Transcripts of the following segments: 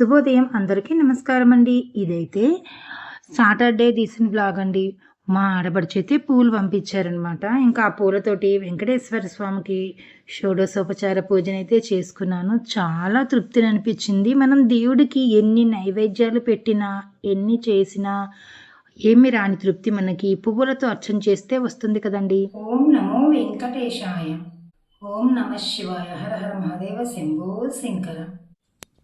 శుభోదయం. అందరికీ నమస్కారం అండి ఇదైతే సాటర్డే తీసిన బ్లాగ్ అండి. మా ఆడబడిచైతే పూలు పంపించారనమాట ఇంకా ఆ పూలతోటి వెంకటేశ్వర స్వామికి షోడోసోపచార పూజనైతే చేసుకున్నాను. చాలా తృప్తిని అనిపించింది మనం దేవుడికి ఎన్ని నైవేద్యాలు పెట్టినా ఎన్ని చేసినా ఏమి రాని తృప్తి మనకి. పువ్వులతో అర్చన చేస్తే వస్తుంది కదండి. ఓం నమో వెంకటేశాయ. ఓం నమ శివాయ. హర హర మహాదేవ శంభో శంకర.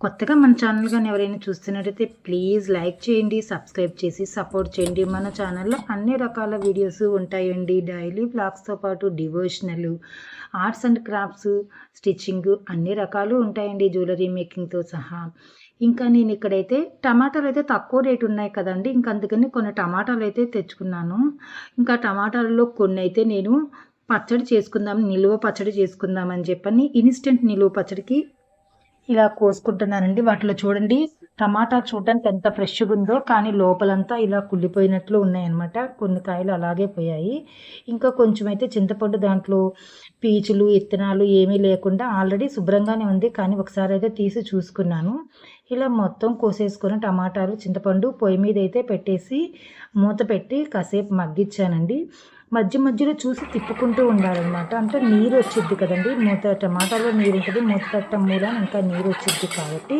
కొత్తగా మన ఛానల్ కానీ ఎవరైనా చూస్తున్నట్టయితే ప్లీజ్ లైక్ చేయండి సబ్స్క్రైబ్ చేసి సపోర్ట్ చేయండి. మన ఛానల్లో అన్ని రకాల వీడియోస్ ఉంటాయండి. డైలీ బ్లాగ్స్తో పాటు devotional arts and crafts stitching అన్ని రకాలు ఉంటాయండి జ్యువెలరీ మేకింగ్తో సహా. ఇంకా నేను ఇక్కడైతే టమాటాలు అయితే తక్కువ రేటు ఉన్నాయి కదండి. ఇంకా అందుకని కొన్ని టమాటాలు అయితే తెచ్చుకున్నాను. ఇంకా టమాటాలలో కొన్ని అయితే నేను పచ్చడి చేసుకుందాం నిలువ పచ్చడి చేసుకుందాం అని చెప్పని ఇన్స్టెంట్ నిలువ పచ్చడికి ఇలా కోసుకుంటున్నానండి. వాటిలో చూడండి టమాటా చూడడానికి ఎంత ఫ్రెష్గా ఉందో కానీ లోపలంతా ఇలా కుళ్ళిపోయినట్లు ఉన్నాయన్నమాట. కొన్ని కాయలు అలాగే పోయాయి. ఇంకా కొంచెం అయితే చింతపండు దాంట్లో పీచులు ఇత్తనాలు ఏమీ లేకుండా ఆల్రెడీ శుభ్రంగానే ఉంది. కానీ ఒకసారి అయితే తీసి చూసుకున్నాను. ఇలా మొత్తం కోసేసుకొని టమాటాలు చింతపండు పొయ్యి మీద అయితే పెట్టేసి మూత పెట్టి కాసేపు మగ్గించానండి. మధ్య మధ్యలో చూసి తిప్పుకుంటూ ఉండాలన్నమాట. అంటే నీరు వచ్చిద్ది కదండి మూత టమాటాలో నీరు ఉంటుంది మూత పెట్టడం మూల ఇంకా నీరు వచ్చిద్ది కాబట్టి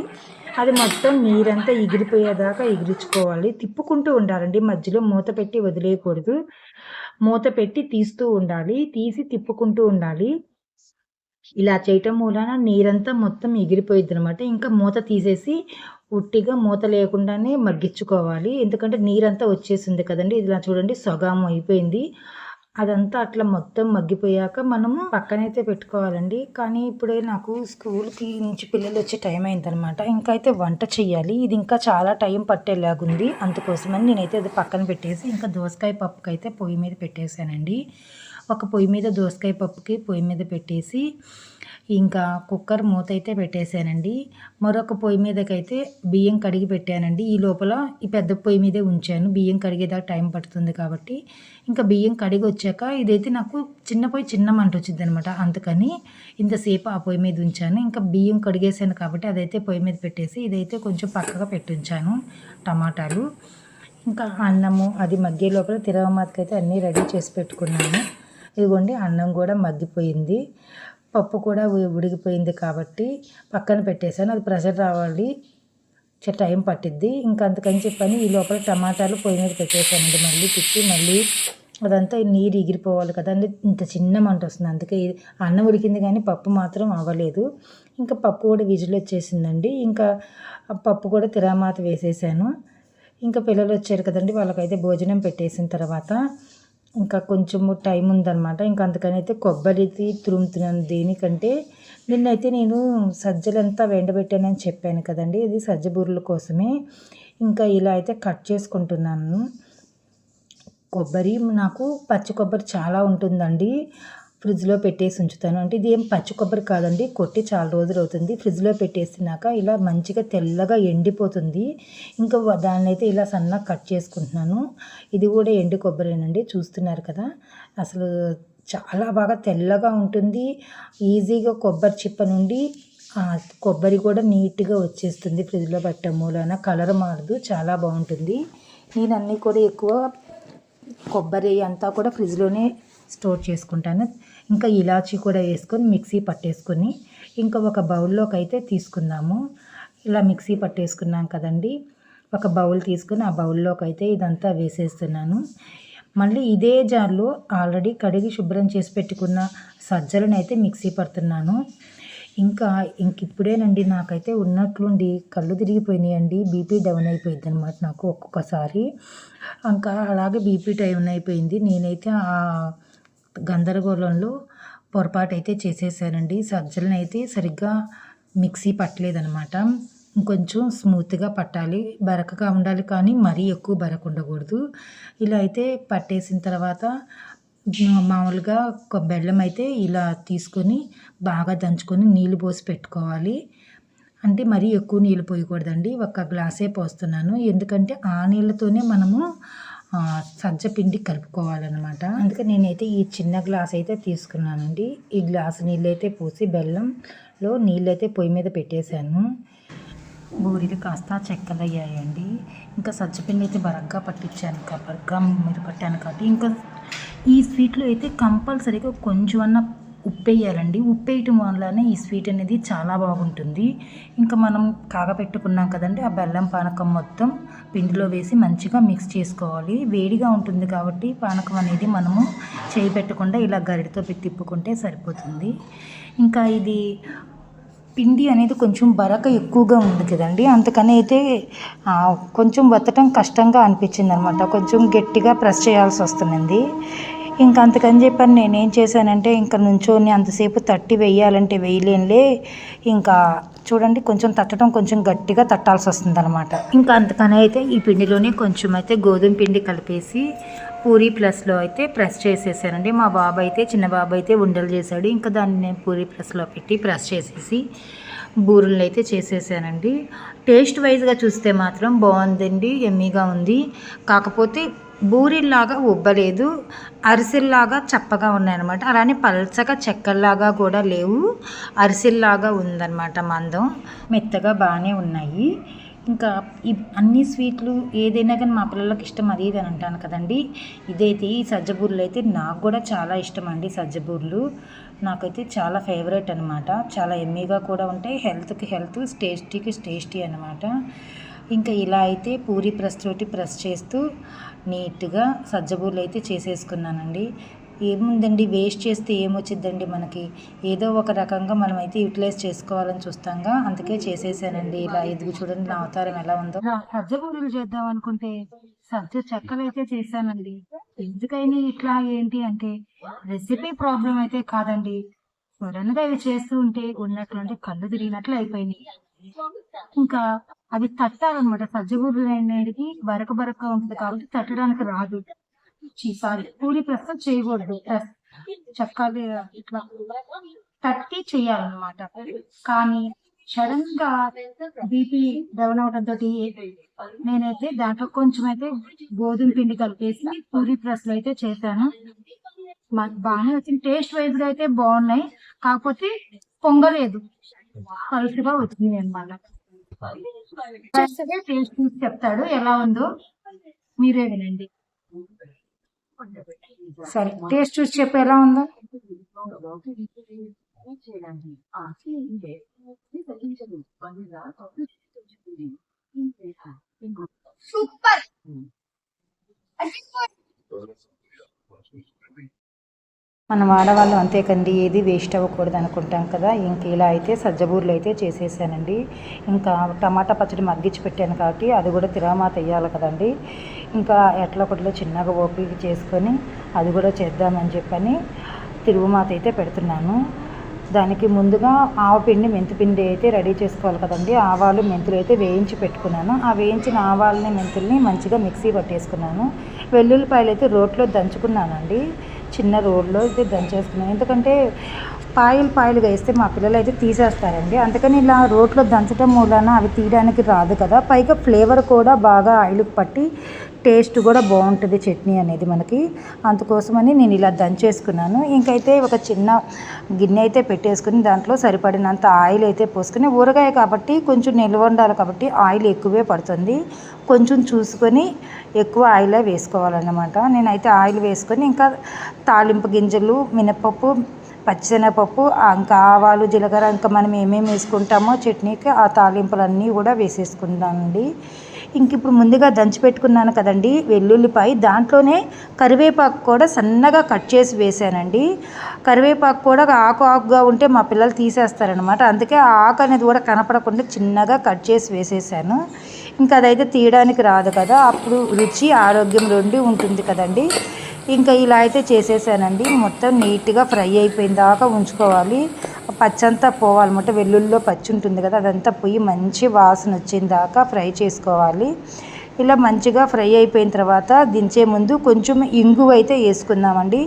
అది మొత్తం నీరంతా ఎగిరిపోయేదాకా ఎగిరించుకోవాలి తిప్పుకుంటూ ఉండాలండి మధ్యలో మూత పెట్టి వదిలేయకూడదు. మూత పెట్టి తీస్తూ ఉండాలి తీసి తిప్పుకుంటూ ఉండాలి. ఇలా చేయటం మూలన నీరంతా మొత్తం ఎగిరిపోయిద్ది అనమాట ఇంకా మూత తీసేసి ఉట్టిగా మూత లేకుండానే మగ్గించుకోవాలి. ఎందుకంటే నీరంతా వచ్చేసింది కదండి. ఇలా చూడండి సొగం అయిపోయింది. అదంతా అట్లా మొత్తం మగ్గిపోయాక మనము పక్కనైతే పెట్టుకోవాలండి. కానీ ఇప్పుడే నాకు స్కూల్కి నుంచి పిల్లలు వచ్చే టైం అయిందనమాట ఇంకా అయితే వంట చేయాలి ఇది ఇంకా చాలా టైం పట్టేలాగుంది. అందుకోసమని నేనైతే అది పక్కన పెట్టేసి ఇంకా దోసకాయ పప్పుకైతే పొయ్యి మీద పెట్టేశానండి. ఒక పొయ్యి మీద దోసకాయ పప్పుకి పొయ్యి మీద పెట్టేసి ఇంకా కుక్కర్ మూత అయితే పెట్టేశానండి. మరొక పొయ్యి మీదకైతే బియ్యం కడిగి పెట్టానండి. ఈ లోపల ఈ పెద్ద పొయ్యి మీదే ఉంచాను. బియ్యం కడిగేదాకా టైం పడుతుంది కాబట్టి. ఇంకా బియ్యం కడిగి వచ్చాక ఇదైతే నాకు చిన్న పొయ్యి చిన్న మంట వచ్చింది అనమాట అందుకని ఇంతసేపు ఆ పొయ్యి మీద ఉంచాను. ఇంకా బియ్యం కడిగేసాను కాబట్టి అదైతే పొయ్యి మీద పెట్టేసి ఇదైతే కొంచెం పక్కగా పెట్టించాను టమాటాలు. ఇంకా అన్నము అది మగ్గే లోపల తిరగమాతకైతే అన్నీ రెడీ చేసి పెట్టుకున్నాను. ఇదిగోండి అన్నం కూడా మగ్గిపోయింది. పప్పు కూడా ఉడికిపోయింది కాబట్టి పక్కన పెట్టేశాను. అది ప్రెషర్ రావాలి టైం పట్టిద్ది. ఇంకా అందుకని చెప్పని ఈ లోపల టమాటాలు పొయ్యి మీద పెట్టేశానండి మళ్ళీ తిప్పి మళ్ళీ అదంతా నీరు ఎగిరిపోవాలి కదండి. ఇంత చిన్న మంట వస్తుంది. అందుకే అన్నం ఉడికింది కానీ పప్పు మాత్రం అవ్వలేదు. ఇంకా పప్పు కూడా విజిల్ వచ్చేసిందండి. ఇంకా పప్పు కూడా తిరామాత వేసేసాను. ఇంకా పిల్లలు వచ్చారు కదండి వాళ్ళకైతే భోజనం పెట్టేసిన తర్వాత ఇంకా కొంచెము టైం ఉందన్నమాట. ఇంకా అందుకని అయితే కొబ్బరిది తురుముతున్నాను దేనికంటే నిన్నైతే నేను సజ్జలంతా వెండబెట్టానని చెప్పాను కదండి. ఇది సజ్జ బూరెల కోసమే. ఇంకా ఇలా అయితే కట్ చేసుకుంటున్నాను. కొబ్బరి నాకు పచ్చి కొబ్బరి చాలా ఉంటుందండి. ఫ్రిడ్జ్లో పెట్టేసి ఉంచుతాను. అంటే ఇది ఏం పచ్చి కొబ్బరి కాదండి కొట్టి చాలా రోజులు అవుతుంది. ఫ్రిడ్జ్లో పెట్టేసినాక ఇలా మంచిగా తెల్లగా ఎండిపోతుంది. ఇంకా దాన్ని అయితే ఇలా సన్నగా కట్ చేసుకుంటున్నాను. ఇది కూడా ఎండు కొబ్బరేనండి చూస్తున్నారు కదా. అసలు చాలా బాగా తెల్లగా ఉంటుంది. ఈజీగా కొబ్బరి చిప్ప నుండి కొబ్బరి కూడా నీట్గా వచ్చేస్తుంది ఫ్రిడ్జ్లో పెట్టడం మూలన. కలర్ మారదు చాలా బాగుంటుంది. నేను అన్నీ కూడా ఎక్కువ కొబ్బరి అంతా కూడా ఫ్రిడ్జ్లోనే స్టోర్ చేసుకుంటాను. ఇంకా ఇలాచీ కూడా వేసుకొని మిక్సీ పట్టేసుకొని ఇంకా ఒక బౌల్లోకి అయితే తీసుకుందాము. ఇలా మిక్సీ పట్టేసుకున్నాం కదండి. ఒక బౌల్ తీసుకుని ఆ బౌల్లోకి అయితే ఇదంతా వేసేస్తున్నాను. మళ్ళీ ఇదే జార్లో ఆల్రెడీ కడిగి శుభ్రం చేసి పెట్టుకున్న సజ్జలను అయితే మిక్సీ పడుతున్నాను. ఇంకా ఇంక ఇప్పుడేనండి నాకైతే ఉన్నట్లుండి కళ్ళు తిరిగిపోయినాయండి. బీపీ డౌన్ అయిపోయింది అనమాట నాకు ఒక్కొక్కసారి. ఇంకా అలాగే బీపీ డౌన్ అయిపోయింది. నేనైతే ఆ గందరగోళంలో పొరపాటు అయితే చేసేసానండి సజ్జలను అయితే సరిగ్గా మిక్సీ పట్టలేదనమాట ఇంకొంచెం స్మూత్గా పట్టాలి. బరకగా ఉండాలి కానీ మరీ ఎక్కువ బరక ఉండకూడదు ఇలా అయితే పట్టేసిన తర్వాత మామూలుగా ఒక బెల్లం అయితే ఇలా తీసుకొని బాగా దంచుకొని నీళ్ళు పోసి పెట్టుకోవాలి. అంటే మరీ ఎక్కువ నీళ్ళు పోయకూడదండి. ఒక గ్లాసే పోస్తున్నాను. ఎందుకంటే ఆ నీళ్ళతోనే మనము సజ్జ పిండి కలుపుకోవాలన్నమాట. అందుకే నేనైతే ఈ చిన్న గ్లాస్ అయితే తీసుకున్నానండి. ఈ గ్లాస్ నీళ్ళు అయితే పోసి బెల్లంలో నీళ్ళు అయితే పొయ్యి మీద పెట్టేశాను. బూరెలు కాస్త చెక్కలు అయ్యాయండి ఇంకా సజ్జపిండి అయితే బరగ్గా పట్టించాను బరగ్గా మీరు పట్టాను కాబట్టి. ఇంకా ఈ స్వీట్లో అయితే కంపల్సరీగా కొంచెం అన్న ఉప్పు వేయాలండి ఉప్పు వేయటం వల్లనే ఈ స్వీట్ అనేది చాలా బాగుంటుంది. ఇంకా మనం కాగపెట్టుకున్నాం కదండి ఆ బెల్లం పానకం మొత్తం పిండిలో వేసి మంచిగా మిక్స్ చేసుకోవాలి. వేడిగా ఉంటుంది కాబట్టి పానకం అనేది మనము చేయి పెట్టకుండా ఇలా గరిటతో పెట్టి తిప్పుకుంటే సరిపోతుంది. ఇంకా ఇది పిండి అనేది కొంచెం బరక ఎక్కువగా ఉంది కదండి. అందుకని అయితే కొంచెం వత్తటం కష్టంగా అనిపించింది అనమాట కొంచెం గట్టిగా ప్రెస్ చేయాల్సి వస్తుంది ఇంకా అంతకని చెప్పని నేనేం చేశానంటే ఇంకా నుంచోని అంతసేపు తట్టి వేయాలంటే వేయలేనులే. ఇంకా చూడండి కొంచెం తట్టడం కొంచెం గట్టిగా తట్టాల్సి వస్తుంది అనమాట ఇంకా అంతకనే అయితే ఈ పిండిలోనే కొంచెం అయితే గోధుమ పిండి కలిపేసి పూరి ప్లస్లో అయితే ప్రెస్ చేసేసానండి. మా బాబు అయితే చిన్న బాబు అయితే ఉండలు చేశాడు. ఇంకా దాన్ని నేను పూరి ప్లస్లో పెట్టి ప్రెస్ చేసేసి బూరెలు అయితే చేసేసానండి. టేస్ట్ వైజ్గా చూస్తే మాత్రం బాగుందండి ఎమ్మీగా ఉంది. కాకపోతే బూరిల్లాగా ఉబ్బలేదు అరిసెల్లాగా చప్పగా ఉన్నాయన్నమాట. అలానే పల్చగా చెక్కల్లాగా కూడా లేవు. అరిసెల్లాగా ఉందన్నమాట మందం. మెత్తగా బాగానే ఉన్నాయి. ఇంకా ఈ అన్ని స్వీట్లు ఏదైనా కానీ మా పిల్లలకి ఇష్టం అది ఇది అని అంటాను కదండి. ఇదైతే ఈ సజ్జబూర్లు అయితే నాకు కూడా చాలా ఇష్టం అండి సజ్జబూర్లు నాకైతే చాలా ఫేవరెట్ అనమాట చాలా ఎమ్మీగా కూడా ఉంటాయి. హెల్త్కి హెల్త్ టేస్టీకి టేస్టీ అనమాట ఇంకా ఇలా అయితే పూరి ప్రెస్ తోటి ప్రెస్ చేస్తూ నీట్గా సజ్జబూర్లు అయితే చేసేసుకున్నానండి. ఏముందండి? వేస్ట్ చేస్తే ఏమొచ్చిద్దండి మనకి? ఏదో ఒక రకంగా మనం అయితే యూటిలైజ్ చేసుకోవాలని చూస్తాంగా అందుకే చేసేసానండి. ఇలా ఎదుగు చూడండి నా అవతారం ఎలా ఉందో. సజ్జబూరెలు చేద్దాం అనుకుంటే సజ్జ చెక్కలు అయితే చేశానండి. ఎందుకైనా ఇట్లా ఏంటి అంటే రెసిపీ ప్రాబ్లం అయితే కాదండి. సడన్గా ఇవి చేస్తూ ఉంటే ఉన్నట్లు అంటే కళ్ళు తిరిగినట్లు అయిపోయినాయి. ఇంకా అవి తట్టాలన్నమాట. సజ్జబూరెలు అనేది బరక బరక ఉంటుంది కాబట్టి తట్టడానికి రాదు. సారీ పూరి ప్రస్తుతం చేయకూడదు. ప్రెస్ ఇట్లా. తట్టి చేయాలన్నమాట. కానీ సడన్గా బీపీ డౌన్ అవడంతో నేనైతే దాంట్లో కొంచెం అయితే గోధుమ పిండి కలిపేసి పూరి ప్రెస్ అయితే చేశాను. మాకు బాగానే వచ్చింది. టేస్ట్ వైజ్గా అయితే బాగున్నాయి. కాకపోతే పొంగలేదు. పలుసుగా వచ్చింది అనమాట టేస్ట్ చూసి చెప్తాడు. ఎలా ఉందో మీరే వినండి. సరే టేస్ట్ చూసి చెప్పు ఎలా ఉందో. సూపర్! మనం ఆడవాళ్ళం అంతే కండి ఏది వేస్ట్ అవ్వకూడదు అనుకుంటాం కదా. ఇంక ఇలా అయితే సజ్జబూర్లు అయితే చేసేసానండి. ఇంకా టమాటా పచ్చడి మగ్గించి పెట్టాను కాబట్టి అది కూడా తిరామాత వేయాలి కదండి. ఇంకా ఎట్లా ఒకటిలో చిన్నగా ఓపిక చేసుకొని అది కూడా చేద్దామని చెప్పని తిరుగుమాత అయితే పెడుతున్నాను. దానికి ముందుగా ఆవపిండి మెంతిపిండి అయితే రెడీ చేసుకోవాలి కదండి. ఆవాలు మెంతులు అయితే వేయించి పెట్టుకున్నాను. ఆ వేయించిన ఆవాలని మెంతుల్ని మంచిగా మిక్సీ పట్టేసుకున్నాను. వెల్లుల్లిపాయలు అయితే రోట్లో దంచుకున్నానండి. చిన్న రోడ్లో అయితే దంచేసుకున్నాను ఎందుకంటే పాయలు పాయలుగా వేస్తే మా పిల్లలు అయితే తీసేస్తారండి. అందుకని ఇలా రోట్లో దంచడం మూలాన అవి తీయడానికి రాదు కదా. పైగా ఫ్లేవర్ కూడా బాగా ఆయిల్కి పట్టి టేస్ట్ కూడా బాగుంటుంది చట్నీ అనేది మనకి. అందుకోసమని నేను ఇలా దంచేసుకున్నాను. ఇంకైతే ఒక చిన్న గిన్నె అయితే పెట్టేసుకుని దాంట్లో సరిపడినంత ఆయిల్ అయితే పోసుకుని ఊరగాయ కాబట్టి కొంచెం నిల్వ ఉండాలి కాబట్టి ఆయిల్ ఎక్కువే పడుతుంది. కొంచెం చూసుకొని ఎక్కువ ఆయిలే వేసుకోవాలన్నమాట. నేనైతే ఆయిల్ వేసుకొని ఇంకా తాలింపు గింజలు మినపప్పు పచ్చిశనగపప్పు ఇంకా ఆవాలు జీలకర్ర ఇంకా మనం ఏమేమి వేసుకుంటామో చట్నీకి ఆ తాలింపులన్నీ కూడా వేసేసుకుందామండి. ఇంక ఇప్పుడు ముందుగా దంచి పెట్టుకున్నాను కదండి వెల్లుల్లిపాయ. దాంట్లోనే కరివేపాకు కూడా సన్నగా కట్ చేసి వేసానండి. కరివేపాకు కూడా ఆకు ఆకుగా ఉంటే మా పిల్లలు తీసేస్తారనమాట అందుకే ఆకు అనేది కూడా కనపడకుండా చిన్నగా కట్ చేసి వేసేసాను. ఇంకా అదైతే తీయడానికి రాదు కదా అప్పుడు రుచి ఆరోగ్యం రెండు ఉంటుంది కదండి. ఇంకా ఇలా అయితే చేసేసానండి. మొత్తం నీట్గా ఫ్రై అయిపోయిన దాకా ఉంచుకోవాలి. పచ్చంతా పోవాలన్నమాట వెల్లుల్లిలో పచ్చి ఉంటుంది కదా అదంతా పోయి మంచి వాసన వచ్చిన దాకా ఫ్రై చేసుకోవాలి. ఇలా మంచిగా ఫ్రై అయిపోయిన తర్వాత దించే ముందు కొంచెం ఇంగువ అయితే వేసుకుందామండి.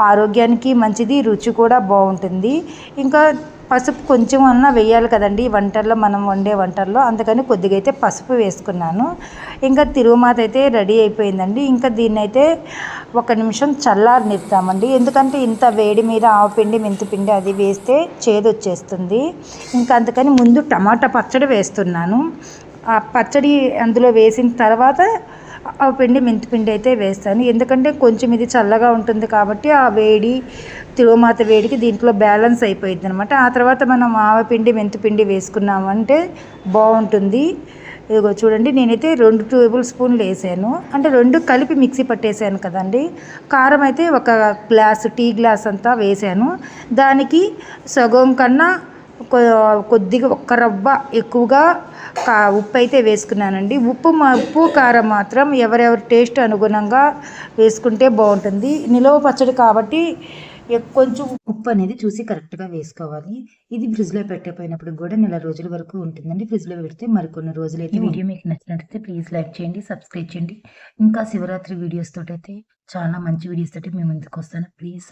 ఆరోగ్యానికి మంచిది రుచి కూడా బాగుంటుంది. ఇంకా పసుపు కొంచెం అన్నా వేయాలి కదండి. వంటల్లో మనం వండే వంటల్లో అందుకని కొద్దిగా అయితే పసుపు వేసుకున్నాను. ఇంకా తిరుగుమాత అయితే రెడీ అయిపోయిందండి. ఇంకా దీన్ని అయితే ఒక నిమిషం చల్లారనిస్తామండి ఎందుకంటే ఇంత వేడి మీద ఆవపిండి మెంతిపిండి అది వేస్తే చేదు వచ్చేస్తుంది ఇంకా అందుకని ముందు టమాటా పచ్చడి వేస్తున్నాను. ఆ పచ్చడి అందులో వేసిన తర్వాత ఆ పిండి మెంతిపిండి అయితే వేస్తాను. ఎందుకంటే కొంచెం ఇది చల్లగా ఉంటుంది కాబట్టి ఆ వేడి తిరుమాత వేడికి దీంట్లో బ్యాలెన్స్ అయిపోయింది అనమాట ఆ తర్వాత మనం ఆవపిండి మెంతిపిండి వేసుకున్నామంటే బాగుంటుంది. ఇదిగో చూడండి నేనైతే రెండు టేబుల్ స్పూన్లు వేసాను. అంటే రెండు కలిపి మిక్సీ పట్టేసాను కదండి. కారం అయితే ఒక గ్లాసు టీ గ్లాస్ అంతా వేసాను. దానికి సగం కన్నా కొద్దిగా ఒక్క రవ్వ ఎక్కువగా కా ఉప్పు అయితే వేసుకున్నానండి. ఉప్పు మా ఉప్పు కారం మాత్రం ఎవరెవరి టేస్ట్ అనుగుణంగా వేసుకుంటే బాగుంటుంది. నిలవ పచ్చడి కాబట్టి కొంచెం ఉప్పు అనేది చూసి కరెక్ట్గా వేసుకోవాలి. ఇది ఫ్రిడ్జ్లో పెట్టకపోయినప్పుడు కూడా నెల రోజుల వరకు ఉంటుందండి. ఫ్రిడ్జ్లో పెడితే మరికొన్ని రోజులు అయితే వీడియో మీకు నచ్చినట్లయితే ప్లీజ్ లైక్ చేయండి సబ్స్క్రైబ్ చేయండి. ఇంకా శివరాత్రి వీడియోస్ తోటి అయితే చాలా మంచి వీడియోస్ తోటి మేము ముందుకు వస్తాను ప్లీజ్